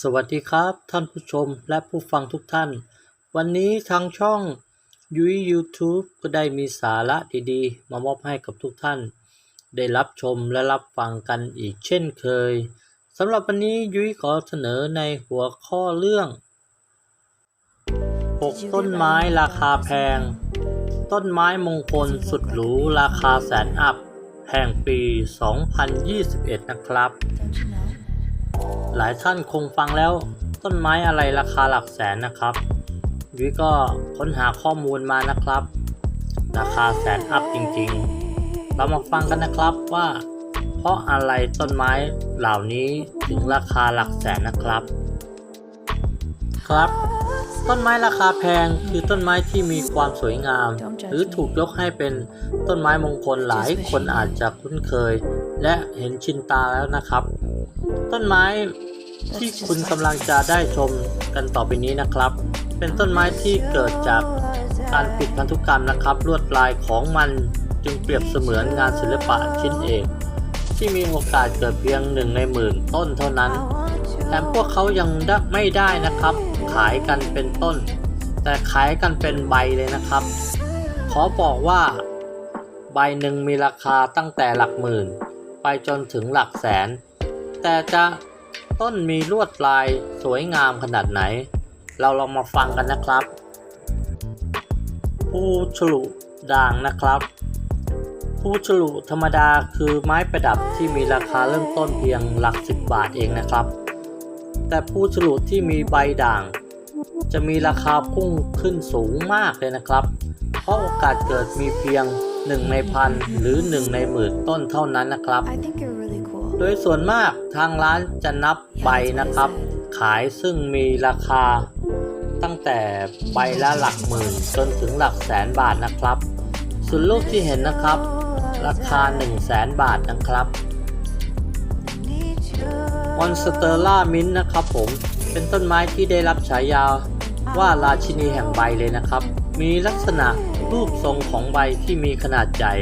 สวัสดีครับ ท่านผู้ชมและผู้ฟังทุกท่าน วันนี้ทางช่องยุ้ย YouTube ก็ได้มีสาระดีๆ มามอบให้กับทุกท่าน ได้รับชมและรับฟังกันอีกเช่นเคยสำหรับวันนี้ยุ้ยขอเสนอในหัวข้อเรื่อง 6 ต้นไม้ราคาแพง ต้นไม้มงคลสุดหรูราคาแสนอัพแห่งปี 2021 นะครับ หลายท่านคงฟังแล้วต้นไม้อะไรราคาหลักแสนนะครับยุ้ยก็ค้นหาข้อมูลมานะครับ ราคาแสนอัพจริงๆ เรามาฟังกันนะครับว่า เพราะอะไรต้นไม้เหล่านี้ถึงราคาหลักแสนนะครับ ครับ ต้นไม้ราคาแพงคือต้นไม้ที่มีความสวยงาม หรือถูกยกให้เป็นต้นไม้มงคลหลายคนอาจจะคุ้นเคย และเห็นชินตาแล้วนะครับ ต้นไม้ ที่คุณกำลังจะได้ชมกันต่อไปนี้นะครับ เป็นต้นไม้ที่เกิดจากการปิดพันธุกรรมนะครับ ลวดลายของมันจึงเปรียบเสมือนงานศิลปะชิ้นเอกที่มีโอกาสเกิดเพียงหนึ่งในหมื่นต้นเท่านั้นแถมพวกเขายังได้ไม่ได้นะครับ ขายกันเป็นต้น แต่ขายกันเป็นใบเลยนะครับ ขอบอกว่า ใบหนึ่งมีราคาตั้งแต่หลักหมื่น ไปจนถึงหลักแสน แต่จะ ต้นมีลวดลายสวยงามขนาดไหน เราลองมาฟังกันนะครับ ผู้ฉลุด่างนะครับ ผู้ฉลุธรรมดาคือไม้ประดับที่มีราคาเริ่มต้นเพียงหลักสิบบาทเองนะครับ แต่ผู้ฉลุที่มีใบด่าง จะมีราคาพุ่งขึ้นสูงมากเลยนะครับ เพราะโอกาสเกิดมีเพียงหนึ่งในพันหรือหนึ่งในหมื่นต้นเท่านั้นนะครับ โดยส่วนมากทางร้านจะนับใบนะครับ ขายซึ่งมีราคา ตั้งแต่ใบละหลักหมื่นจนถึงหลักแสนบาทนะครับ ส่วนลูกที่เห็นนะครับ ราคา 1 0 0 0 0แสนบาทนะครับมอนสเตอร่ามินนะครับผมเป็นต้นไม้ที่ได้รับฉายาว่าราชินีแห่งใบเลยนะครับ มีลักษณะรูปทรงของใบที่มีขนาดใหญ่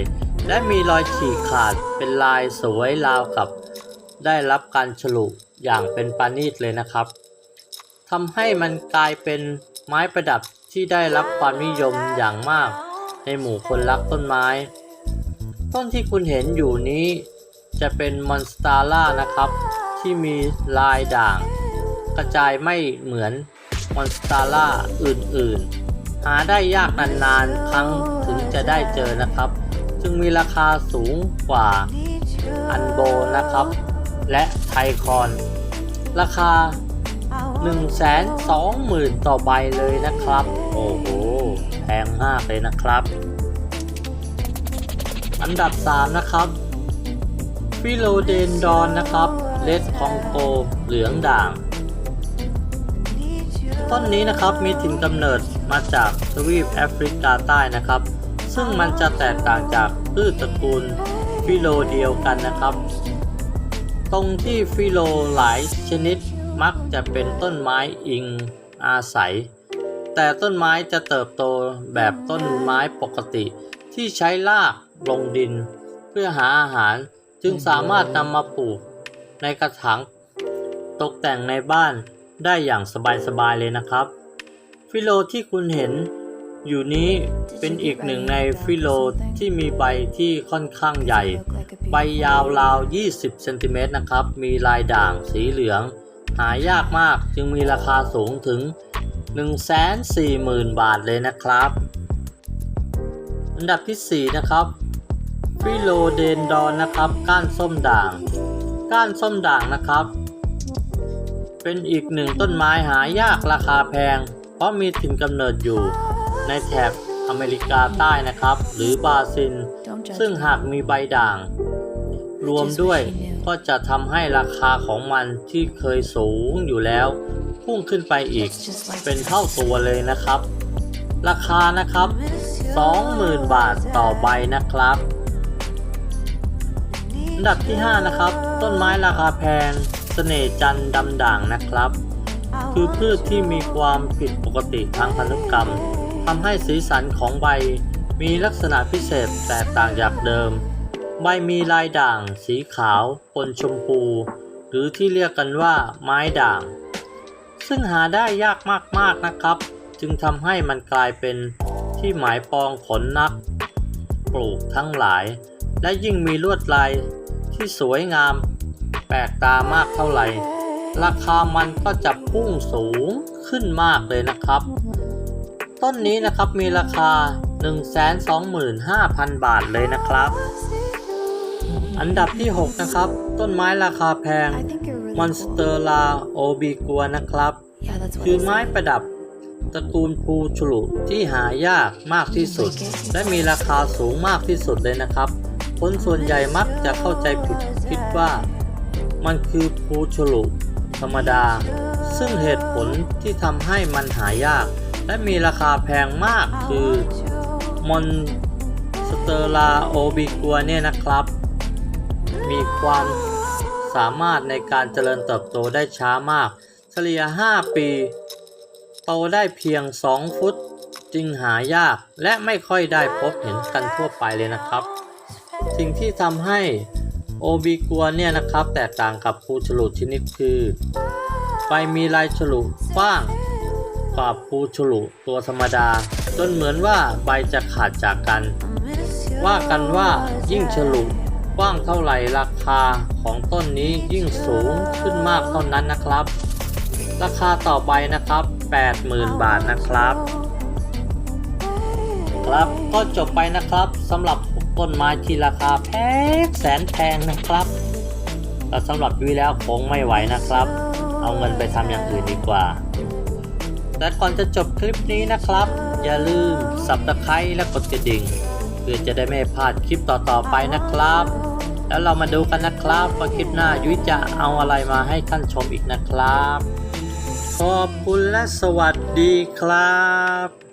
และมีรอยฉีกขาดเป็นลายสวยราวกับ ได้รับการฉลุอย่างเป็นปานีตเลยนะครับทำให้มันกลายเป็นไม้ประดับที่ได้รับความนิยมอย่างมาก ในหมู่คนรักต้นไม้ ต้นที่คุณเห็นอยู่นี้ จะเป็นมอนสตาร่านะครับ ที่มีลายด่าง กระจายไม่เหมือนมอนสตาร่าอื่นๆ หาได้ยากนานๆ ครั้งถึงจะได้เจอนะครับ จึงมีราคาสูงกว่าอันโบนะครับ และไทคอน ราคา 120,000 ต่อใบเลยนะครับ โอ้โห แพงมากเลยนะครับ อันดับ 3 นะครับฟิโลเดนดอนนะครับเลดคองโกเหลืองด่าง ต้นนี้นะครับมีถิ่นกำเนิดมาจากทวีปแอฟริกาใต้นะครับ ซึ่งมันจะแตกต่างจากพืชตระกูลฟิโลเดียวกันนะครับ ตรงที่ฟิโลหลายชนิดมักจะเป็นต้นไม้อิงอาศัย แต่ต้นไม้จะเติบโตแบบต้นไม้ปกติที่ใช้รากลงดิน เพื่อหาอาหารจึงสามารถนำมาปลูกในกระถางตกแต่งในบ้านได้อย่างสบายๆเลยนะครับ ฟิโลที่คุณเห็น อยู่นี้เป็นอีกหนึ่งในฟิโลที่มีใบที่ค่อนข้างใหญ่ ใบยาวราว 20 เซนติเมตรนะครับ มีลายด่างสีเหลือง หายากมากจึงมีราคาสูงถึง 140,000 บาทเลยนะครับ อันดับที่ 4 นะครับ ฟิโลเดนดอนนะครับ ก้านส้มด่าง ก้านส้มด่างนะครับ เป็นอีกหนึ่งต้นไม้หายากราคาแพง เพราะมีถิ่นกำเนิดอยู่ ในแถบอเมริกาใต้นะครับ หรือบราซิล Don't judge ซึ่ง me. หากมีใบด่าง รวมด้วยก็จะทำให้ราคาของมันที่เคยสูงอยู่แล้ว พุ่งขึ้นไปอีก It's just like เป็นเท่าตัวเลยนะครับ ราคานะครับ 20,000 บาทต่อใบนะครับอันดับที่ 5 นะครับ ต้นไม้ราคาแพงเสน่ห์จันทร์ดำด่างนะครับ คือพืชที่มีความผิดปกติทางพันธุกรรม ทำให้สีสันของใบมีลักษณะพิเศษแตกต่างจากเดิม ใบมีลายด่าง สีขาวปนชมพู หรือที่เรียกกันว่าไม้ด่าง ซึ่งหาได้ยากมากๆนะครับ จึงทำให้มันกลายเป็นที่หมายปองขนนัก ปลูกทั้งหลาย และยิ่งมีลวดลายที่สวยงาม แปลกตามากเท่าไหร่ ราคามันก็จะพุ่งสูงขึ้นมากเลยนะครับ ต้นนี้นะครับมีราคา 125,000 บาทเลยนะครับ อันดับที่ 6 นะครับ ต้นไม้ราคาแพงมอนสเตอร์ลาโอบีกัวนะครับ Yeah, คือไม้ประดับตระกูลภูฉลุที่หายากมากที่สุด และมีราคาสูงมากที่สุดเลยนะครับ คนส่วนใหญ่มักจะเข้าใจผิดคิดว่า มันคือภูฉลุธรรมดา ซึ่งเหตุผลที่ทำให้มันหายาก และมีราคาแพงมากคือมอนสเตอร์ลาโอบิกัวเนี่ยนะครับ มีความสามารถในการเจริญเติบโตได้ช้ามาก เฉลี่ย 5 ปี โตได้เพียง 2 ฟุตจึงหายากและไม่ค่อยได้พบเห็นกันทั่วไปเลยนะครับ สิ่งที่ทำให้โอบิกัวเนี่ยนะครับ แตกต่างกับภูฉลุชนิดคือใบมีลายฉลุกว้าง กว่าภูฉลุตัวธรรมดา จนเหมือนว่าใบจะขาดจากกัน ว่ากันว่ายิ่งฉลุกว้างเท่าไหร่ราคาของต้นนี้ยิ่งสูงขึ้นมากเท่านั้นนะครับ ราคาต่อไปนะครับ 80,000 บาทนะครับครับก็จบไปนะครับสำหรับต้นไม้ที่ราคาแพงแสนแพงนะครับแต่สำหรับวีแล้วคงไม่ไหวนะครับ เอาเงินไปทำอย่างอื่นดีกว่า แต่ก่อนจะจบคลิปนี้นะครับ อย่าลืมสับตะไคร้และกดกระดิ่ง เพื่อจะได้ไม่พลาดคลิปต่อๆไปนะครับ แล้วเรามาดูกันนะครับว่าคลิปหน้ายุ้ยจะเอาอะไรมาให้ท่านชมอีกนะครับ ขอบคุณและสวัสดีครับ